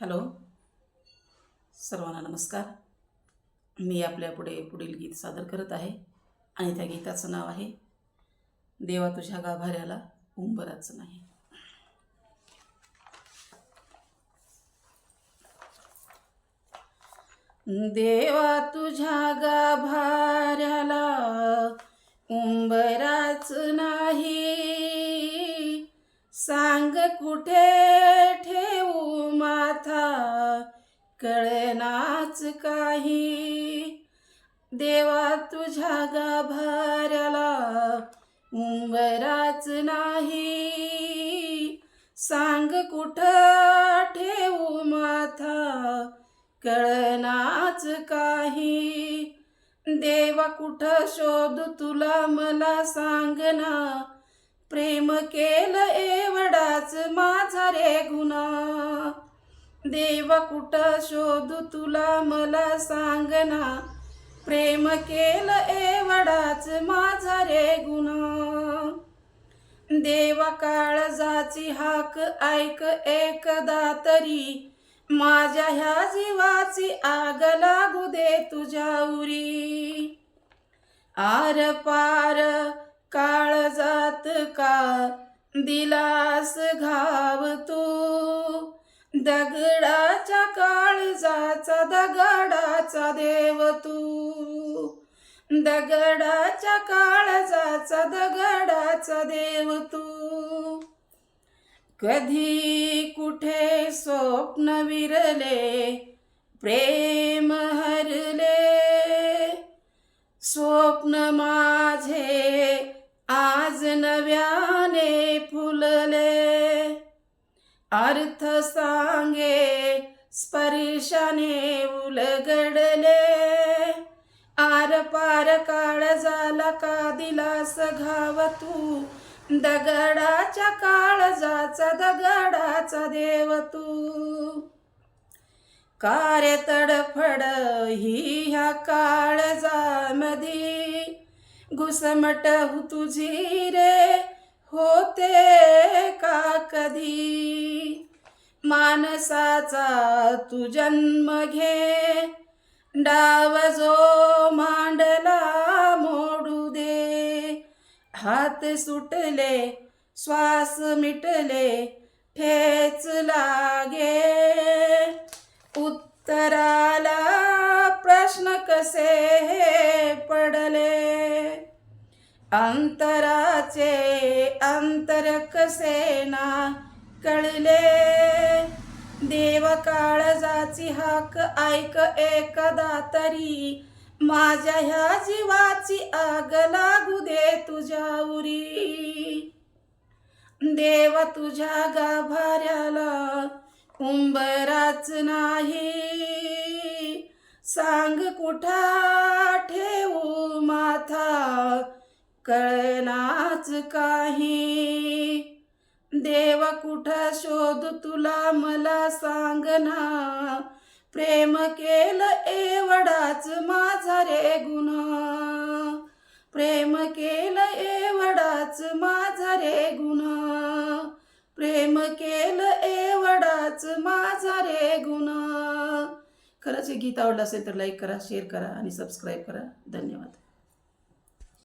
Hello. सर्वांना नमस्कार. मी आपल्या पुढे पुढील गीत सादर करत आहे आणि त्या गीताचं नाव आहे देवा तुझ्या गाभाऱ्याला उंबराचं नाही. देवा तुझ्या गाभाऱ्याला उंबराच नाही. सांग कुठे ठे माथा कळनाच काही. देवा तुझ्या गाभाऱ्याला उंबराच नाही. सांग कुठं ठेवू माथा कळनाच काही. देवा कुठं शोध तुला मला सांग ना प्रेम केलं एवढाच माझा रे गुन्हा देवा कुठं शोध तुला मला सांग ना. प्रेम केलं एवढाच माझा रे गुन्हा देवा काळजाची हाक ऐक एकदा तरी. माझ्या ह्या जीवाची आग लागू दे तुझ्या उरी. आर पार काळ जात का? दिलास घाव तू. दगडाच्या काळजाचा दगडाचा देव तू. दगडाच्या काळजाचा दगडाचा देव तू. कधी कुठे स्वप्न विरले प्रेम हरले. स्वप्न माझे आज नव्याने फुलले. अर्थ सांगे स्पर्शाने उलगडले. आर पार काळ झाला का दिलास घाव तू दगडाच्या काळजाचा दगडाचा देव तू कार्य तडफड ही ह्या काळजामधी घुसमट तुझी रे होते का कधी? माणसाचा तू जन्म घे. डाव जो मांडला मोडू दे. हात सुटले श्वास मिटले ठेच लागे. उत्तराला प्रश्न कसे पडले? अंतराचे अंतर कसे ना? कळले. देव काळजाची हाक ऐक एकदा तरी. माझ्या ह्या जीवाची आग लागू दे तुझ्या उरी. देव तुझ्या गाभाऱ्याला उंबराच नाही. सांग कुठा ठेवू माथा? कळनाच काही. देव कुठं शोध तुला मला सांग ना प्रेम केलं एवढाच माझा रे गुन्हा प्रेम केलं एवढाच माझा रे गुन्हा प्रेम केलं एवढाच माझा रे गुन्हा खरंच हे गीत आवडलं असेल तर लाईक करा शेअर करा आणि सबस्क्राईब करा. धन्यवाद.